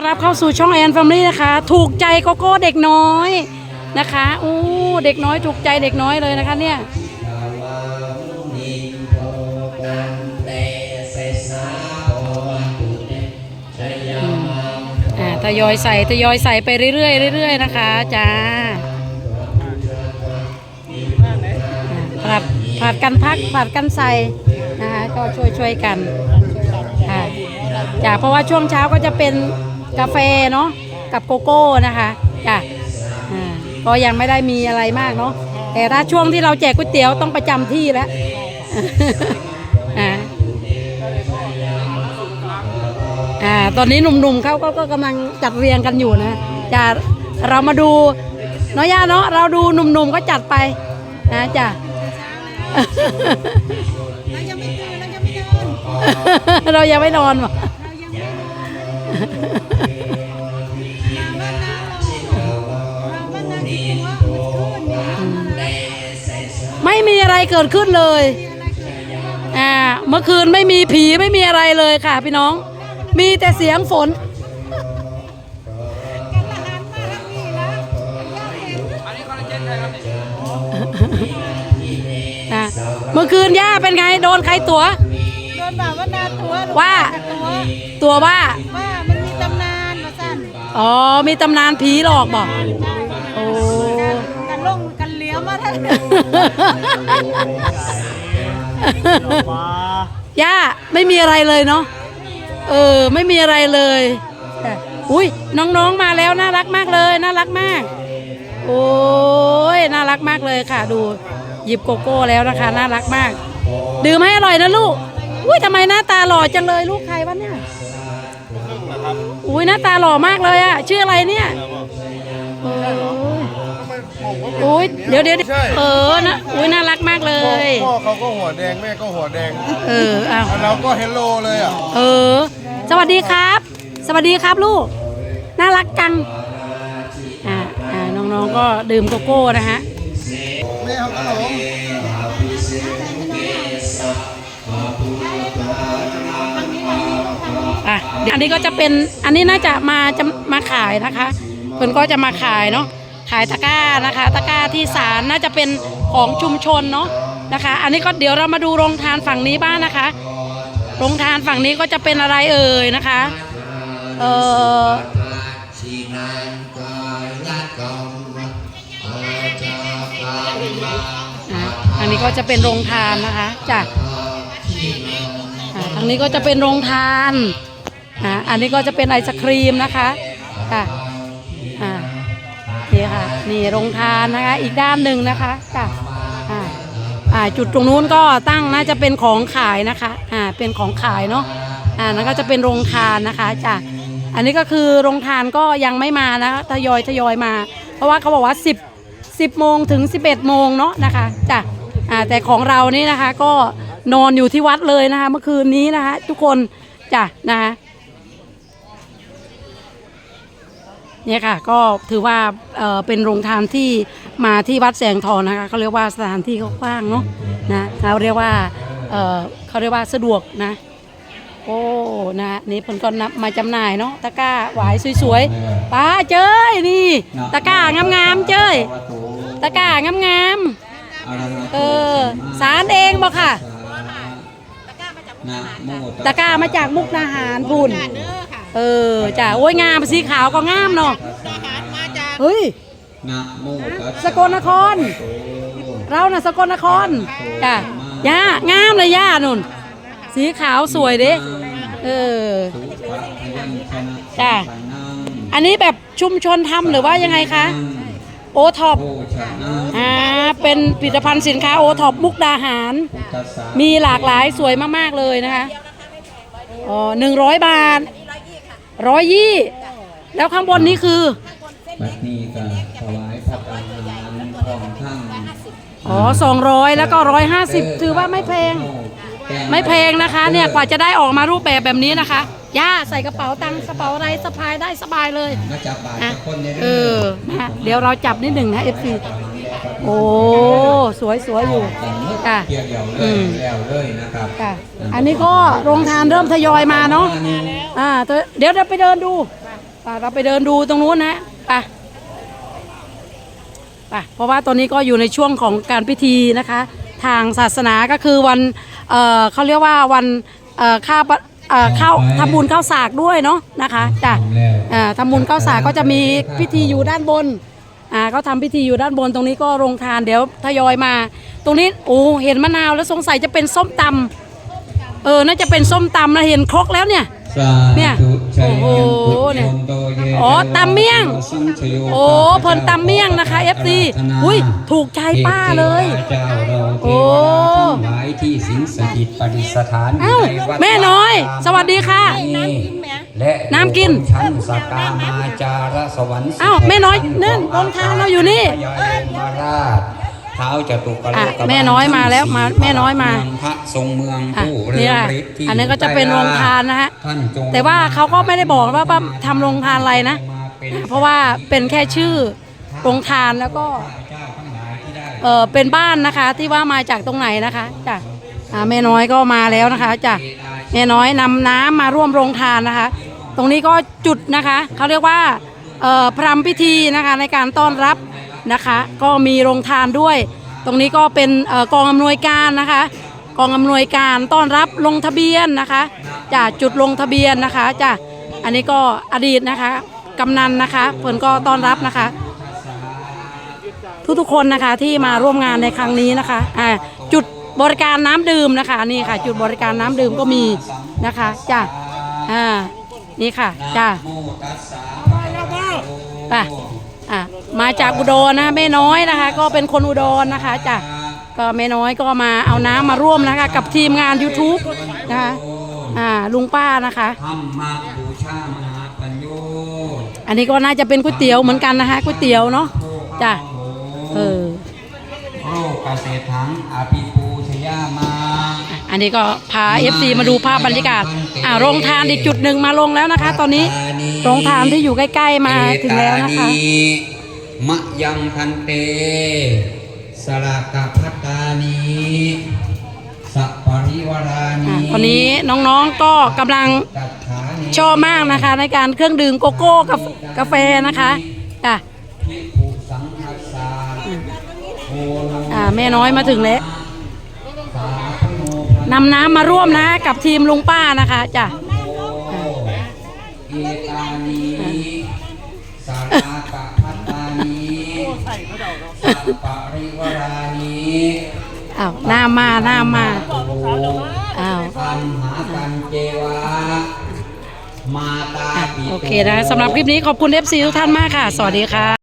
ต้อนรับเข้าสู่ช่องแอนแฟมิลี่นะคะ ถูกใจโกโก้เด็กน้อยนะคะอู้เด็กน้อยถูกใจเด็กน้อยเลยนะคะเนี่ยอ่าทยอยใส่ทยอยใส่ไปเรื่อยๆเรื่อยๆนะคะจ้าผลัดผลัดกันพักผลัดกันใส่นะคะก็ช่วยช่วยๆกันค่ะจ้ะเพราะว่าช่วงเช้าก็จะเป็น กาแฟเนาะกับโกโก้นะคะจ้ะอ่าก็ยังไม่ได้มีอะไรมากเนาะแต่ถ้าช่วงที่เราแจกก๋วยเตี๋ยวต้องประจำที่แล้วอ่าอ่าตอนนี้หนุ่มๆเขาก็ก็กำลังจัดเรียงกันอยู่นะจะเรามาดูเนาะย่าเนาะเราดูหนุ่มๆก็จัดไปนะจ้ะ เรายังไม่ตื่นเรายังไม่นอน เรายังไม่นอนวะ ไม่มีอะไรเกิดขึ้นเลย อ่า เมื่อคืนไม่มีผีไม่มีอะไรเลยค่ะ พี่น้อง มีแต่เสียงฝนกันละหันมาทางนี้นะย่าเห็นอะเมื่อคืนย่าเป็นไง โดนใครตัว โดนบ่าว่านาตัวว่า ตัวตัวว่า อ๋อ มีตำนานผีหลอกบอกโอ้กันลงกันเลี้ยวมาทางย่าไม่มีอะไรเลยเนาะเออ ไม่มีอะไรเลยแต่อุ้ยน้องๆมาแล้วน่ารักมากเลย น่ารักมาก โอ้ยน่ารักมากเลยค่ะ ดูหยิบโกโก้แล้วนะคะ น่ารักมาก ดื่มให้อร่อยนะลูกอุ้ยทำไมหน้าตาหล่อจังเลยลูกใครวะเนี่ย อุ้ยหน้าตาหล่อมากเลยอะชื่ออะไรเนี่ยโอ้ยโอ้ยเดี๋ยวเดี๋ยวเดี๋ยวเออนะอุ้ยน่ารักมากเลย พ่อเขาก็หัวแดงแม่ก็หัวแดงเอออ้าวแล้วเราก็เฮลโลเลยอะเออ สวัสดีครับ สวัสดีครับลูก น่ารักจัง อ่าอ่าน้องๆก็ดื่มโกโก้นะฮะ แม่เขาขนม ค่ะอันนี้ก็จะเป็นอันนี้น่าจะมาจะมาขายนะคะเพิ่นก็จะมาขายเนาะขายตะกร้านะคะตะกร้าที่สารน่าจะเป็นของชุมชนเนาะนะคะ อันนี้ก็เดี๋ยวเรามาดูโรงทานฝั่งนี้บ้างนะคะโรงทานฝั่งนี้ก็จะเป็นอะไรเอ่ยนะคะเอ่ออะทางนี้ก็จะเป็นโรงทานนะคะจ้ะทางนี้ก็จะเป็นโรงทาน อะอันนี้ก็จะเป็นไอศครีมนะคะค่ะอ่านี่ค่ะนี่โรงทานนะคะอีกด้านหนึ่งนะคะจ้ะอ่าอ่าจุดตรงนู้นก็ตั้งน่าจะเป็นของขายนะคะอ่าเป็นของขายเนาะอ่านั่นก็จะเป็นโรงทานนะคะจ้ะอันนี้ก็คือโรงทานก็ยังไม่มานะคะทยอยทยอยมา เพราะว่าเขาบอกว่า 10 10โมงถึง 11โมงเนาะนะคะจ้ะอ่าแต่ของเรานี่นะคะก็นอนอยู่ที่วัดเลยนะคะเมื่อคืนนี้นะคะ ทุกคนจ้ะนะคะ เนี่ยค่ะก็ถือว่าเอ่อเป็นโรงทานที่มาที่วัดแสงทองนะคะเขาเรียกว่าสถานที่เขากว้างเนาะนะเขาเรียกว่าเอ่อเขาเรียกว่าสะดวกนะโอ้นะนี่เพิ่นก็นำมาจำหน่ายเนาะตะกร้าหวายสวยๆป้าเจ้ยนี่ ตะกร้างามๆเจ้ยตะกร้างามๆเออสารเองบ่ค่ะ ตะกร้ามาจากมุกดาหารพุ่น เด้อค่ะเออจ้ะโอ้ยงามสีขาวก็งามเนาะทหารมาจากเฮ้ย นะโมตัสสกลนคร เราน่ะสกลนครจ้ะย่างามเลยย่านุ่น สีขาวสวยเด้เออ สุปะพยัญชนะจ้ะปนังอันนี้แบบชุมชนทำหรือว่ายังไงคะ โอท็อป โภชนะอ่า เป็นผลิตภัณฑ์สินค้าโอท็อปมุกดาหาร ตัสสะมีหลากหลายสวยมาก ๆ เลยนะคะ อ๋อหนึ่งร้อยบาท ร้อยยี่ แล้วข้างบนนี้คือ บัดนี้ก็ถวายพระอาหารของทั้งอ๋อสองร้อยแล้วก็ร้อยห้าสิบถือว่าไม่แพง ไม่แพงนะคะ เนี่ยกว่าจะได้ออกมารูปแบบแบบนี้นะคะ ย่าใส่กระเป๋าตังค์กระเป๋าอะไรสะพายได้สบายเลย มาจับบาตรอะกับคนในเออนะเดี๋ยวเราจับนิดหนึ่งนะเอฟซี โอ้สวยสวยอยู่ค่ะเกี่ยวเดียวเลอืยมแล้วเลยนะครับค่ะอันนี้ก็โรงทานเริ่มทยอยมาเนาะอ่าเดี๋ยวเดี๋ยวไปเดินดูไปเราไปเดินดูตรงนู้นนะไปไปเพราะว่าตอนนี้ก็อยู่ในช่วงของการพิธีนะคะ ทางศาสนาก็คือวันเอ่อเขาเรียกว่าวันเอ่อข้าวปะเอ่อข้าวทำบุญข้าวสากด้วยเนาะนะคะจ้ะทำแล้วอ่าทำบุญข้าวสากก็จะมีพิธีอยู่ด้านบน อ่าเขาทำพิธีอยู่ด้านบนตรงนี้ก็โรงทานเดี๋ยวทยอยมา ตรงนี้โอ้เห็นมะนาวแล้วสงสัยจะเป็นส้มตำเออน่าจะเป็นส้มตำนะเห็นครกแล้วเนี่ย สาเนี่ยธุชัยโอ้โหเนี่ยอ๋อตำเมี่ยงโอ้เพิ่นตำเมี่ยงนะคะ FC อุ้ยถูกใจป้าเลย เจ้าเราโอ้เทวดาทั้งหลายที่สิงสถิตประดิษฐานเอ้าในวัดแม่น้อย สวัสดีค่ะ และน้ำกินชั้นสกามาจารสวรรค์เอ้าแม่น้อยนั่นรองเท้าเราอยู่นี่พญายมราชเท้าจตุกโลอะกบาลแม่น้อยมาแล้วมาแม่น้อยมาเงพระทรงเมืองอะผู้เรืนี่องค่ะฤทธิ์ที่อันนี้ก็จะเป็นโรงทานนะฮะ ท่านจงแต่ว่าเขาก็ไม่ได้บอกว่าว่าทำโรงทานอะไรนะเพราะว่าเป็นแค่ชื่อโรงทานแล้วก็ เจ้าทั้งหลายที่ได้เออเป็นบ้านนะคะที่ว่ามาจากตรงไหนนะคะจ้ะอ่าแม่น้อยก็มาแล้วนะคะจ้ะแม่น้อยนำน้ำมาร่วมโรงทานนะคะ ตรงนี้ก็จุดนะคะเขาเรียกว่าพรำพิธีนะคะในการต้อนรับนะคะ ก็มีโรงทานด้วย ตรงนี้ก็เป็นออกองอำนวยการนะคะ กองอำนวยการต้อนรับลงทะเบียนนะคะจ้ะจุดลงทะเบียนนะคะจ้ะอันนี้ก็อดีตนะคะกำนันนะคะเพิ่นก็ต้อนรับนะคะ ทุกๆคนนะคะที่มาร่วมงานในครั้งนี้นะคะอ่าจุดบริการน้ำดื่มนะคะนี่ค่ะ จุดบริการน้ำดื่มก็มีนะคะจ้ะอ่า นี่ค่ะ จ้ะโมตัสสะไปอะมาจากอุดรนะแม่น้อยนะคะ ก็เป็นคนอุดรนะคะจ้ะก็แม่น้อยก็มาเอาน้ำมาร่วมนะคะ กับทีมงาน YouTube นะคะอ่าลุงป้านะคะธรรมะบูชามหาปัญโยอันนี้ก็น่าจะเป็นก๋วยเตี๋ยวเหมือนกันนะคะก๋วยเตี๋ยวเนาะจ้ะเออโรคเกษตรถังอภิปูชยามา อันนี้ก็พา FC มาดูภาพบรรยากาศอ่าโรงทานอีกจุดหนึ่งมาลงแล้วนะคะ ตอนนี้โรงทานที่อยู่ใกล้ ๆ มาถึงแล้วนะคะเอตานิมะยังพันเตสลากะพัตตานีสัปปริวาราอ่านีตอนนี้น้องๆก็กำลังตัดขานิชอบมากนะคะ ในการเครื่องดื่มโกโก้กับกาแฟนะคะจ้ะภิกขุสังฆสาโอโลอ่าแม่น้อยมาถึงแล้วสาธโนำน้ำมาร่วมนะ กับทีมลุงป้านะคะจ้ะโอเอตานีสากะพัตตานีสัปปริวารานีอ้าวน้ำมาน้ำมาอ้าวธรรมหากันเจวามาตาโอเคนะสำหรับคลิปนี้ขอบคุณ FC ทุกท่านมากค่ะ สวัสดีค่ะ